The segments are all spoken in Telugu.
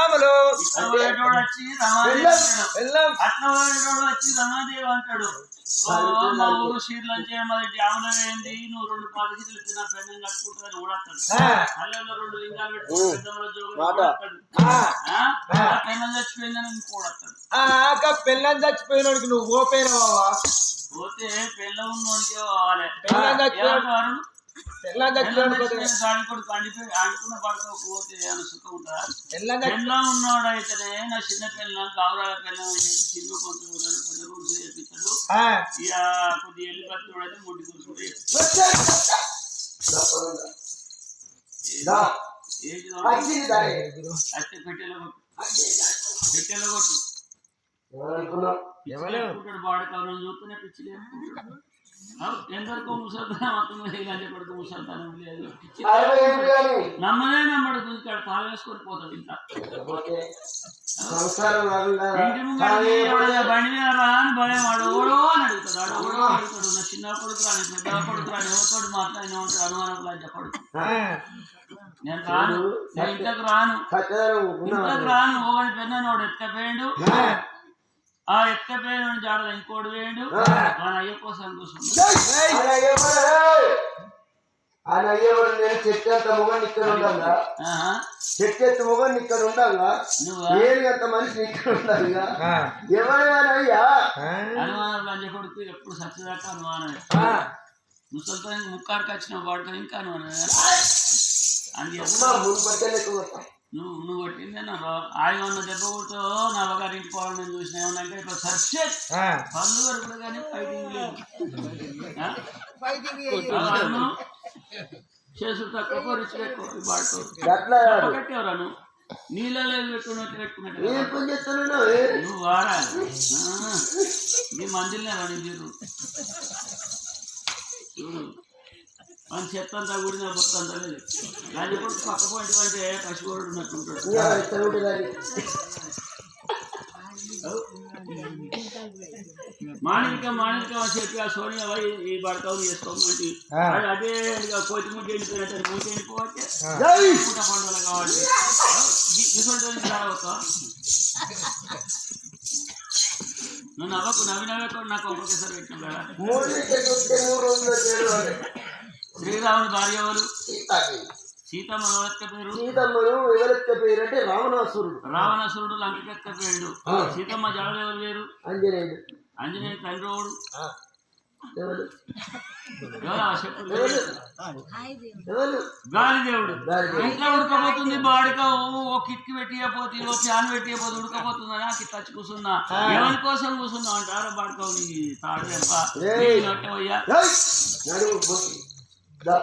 రాములు అంటాడు. మా ఊరు అంటే మరి డ్యాములో ఏంది? నువ్వు రెండు కట్టుకుంటుందని ఊడతాడు అల్లంలో రెండు లింగాలు పెన్ను చచ్చిపోయిందని పెళ్ళని చచ్చిపోయినోడికి నువ్వు ఓపోయినావా పోతే పెళ్ళ ఉన్నోడికే పోవాలి. పెళ్ళాం పెళ్ళాం చచ్చిపోయిన చచ్చిపోయిన దాని కొడుకు అండిపోయి అంటుకున్న పడుకోకపోతే ఏమైనా సుఖం ఉంటుందా? పెళ్ళని పెళ్ళ ఉన్నోడు అయితేనే నా చిన్న పిల్ల గౌరవ పిల్ల చిన్న కొంత పెద్ద గురుసు చేపిస్తాడు. ఇక కొద్ది ఎల్లి పత్రుడు అయితే ముడ్డి గురుసు అట్టే పెట్టెలో పెట్టెలో కొట్టు. పిచ్చి బాడీ కవరం చూస్తేనే పిచ్చి ఎందరికో ముసల్తానం మొత్తం ఇలాంటి పడుకు ముసల్తానం లేదు నమ్మనే నమ్మడు. గుంజుతాడు తాళం వేసుకొని పోతాడు సంసారం ఇంటి ఎవడో బండి మీద రా అని భయం. వాడు ఓడో అని అడుగుతాడు. వాడు ఓడో అడుగుతాడు. నా చిన్న కొడుకు రాని పెద్ద కొడుకు రాని ఎవరితోటి మాట్లాడిన ఉంటాడు. అనుమానం లాంటి కొడుకు నేను రాను. నేను ఇంతకు రాను. ఇంతకు రాను. ఒకటి పెద్ద వాడు ఎత్తుకపోయాడు. ఆ ఎత్తుకపోయిన జాడలో ఇంకోటి వేయండు. మన అయ్య కోసం కూర్చున్నాడు. ఆయన అయ్యేవాడు నేను చెట్టంత మొగని ఇక్కడ ఉండాలా? ఆహా. చెట్టెత్త మొగని ఇక్కడ ఉండాలా? నువ్వా? ఏరిగంత మనిషి ఇక్కడ ఉండాలిగా? ఎవరైనా కొడుకు ఎప్పుడు సత్యదాకా అనుమానమే ముసలితో ముక్కాడికి వచ్చిన వాడితో ఇంకా అనుమానమే అని చెప్పు. నువ్వు నువ్వు కొట్టిందే నా బావ ఆయన ఉన్న దెబ్బ కొడుతూ నా బాగారి ఇంటి పోవడం నేను చూసిన ఏమన్నంటే ఇప్పుడు సర్షెట్ పళ్ళు వరకు కానీ ఫైటింగ్ లేదు. చేసు తక్కువ రిచ్ పెట్టుకో కట్టేవరాను నీళ్ళలో పెట్టుకున్నట్టు నువ్వు? వాడాలి. ఆ. నీ మందిలే చూడు. మన చెత్త అంతా కూడిన బొత్త అంతా లేదు. దాని కూడా పక్క పోయింటి అంటే పసిగోడు ఉన్నట్టుంటాడు మాణిక మాణిక అని చెప్పి ఆ సోనియా పోయి ఈ బడకవు చేసుకోమంటే అది కోతి ముట్టి వెళ్ళిపోయినట్టు ముట్టి వెళ్ళిపోవచ్చు పూట పండుగ కాబట్టి. ఇటువంటి రావచ్చా నువ్వు నవ్వకు నవ్వి నాకు ఒక్కొక్కసారి పెట్టిన మూడు రోజులు శ్రీరాముని భార్య ఎవరు సీతమ్మ ఎవరెక్క పేరు? సీతమ్మను ఎవరెక్క పేరు అంటే రావణాసురుడు. రావణాసురుడు లంకకెక్క పేరు. సీతమ్మ జడలు ఎవరు వేరు ఆంజనేయుడు ఆంజనేయ తండ్రి ఆ. ఎవరు? గాలిదేవుడు. ఇంట్లో ఉడకపోతుంది బాడిక ఓ కిట్కి పెట్టియపోతే ఓ ఫ్యాన్ పెట్టియపోతే ఉడకపోతుంది? అని అక్కడ తచ్చి కూర్చున్నా. ఎవరి కోసం కూర్చున్నావు అంటారా? బాడిక తాడు చెప్ప దా.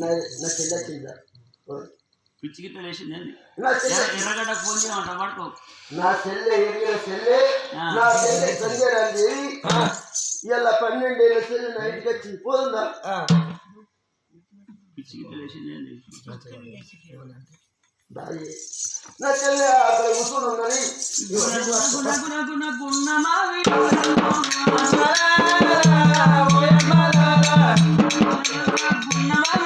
నా చెల్లె కింద. పిచ్చి గిట్ట లేచింది ఏంది నా చెల్లె ఎర్రగడ్డకు ఫోన్ చేయమంట పడుకో నా చెల్లె ఎరిగిన చెల్లె. నా చెల్లె సంజయరాజు ఇలా పన్నెండేళ్ళ చెల్లె నా ఇంటికి వచ్చింది పోతుందా పిచ్చి. నా చెల్లె అక్కడ కూర్చొని ఉన్నది Thank you.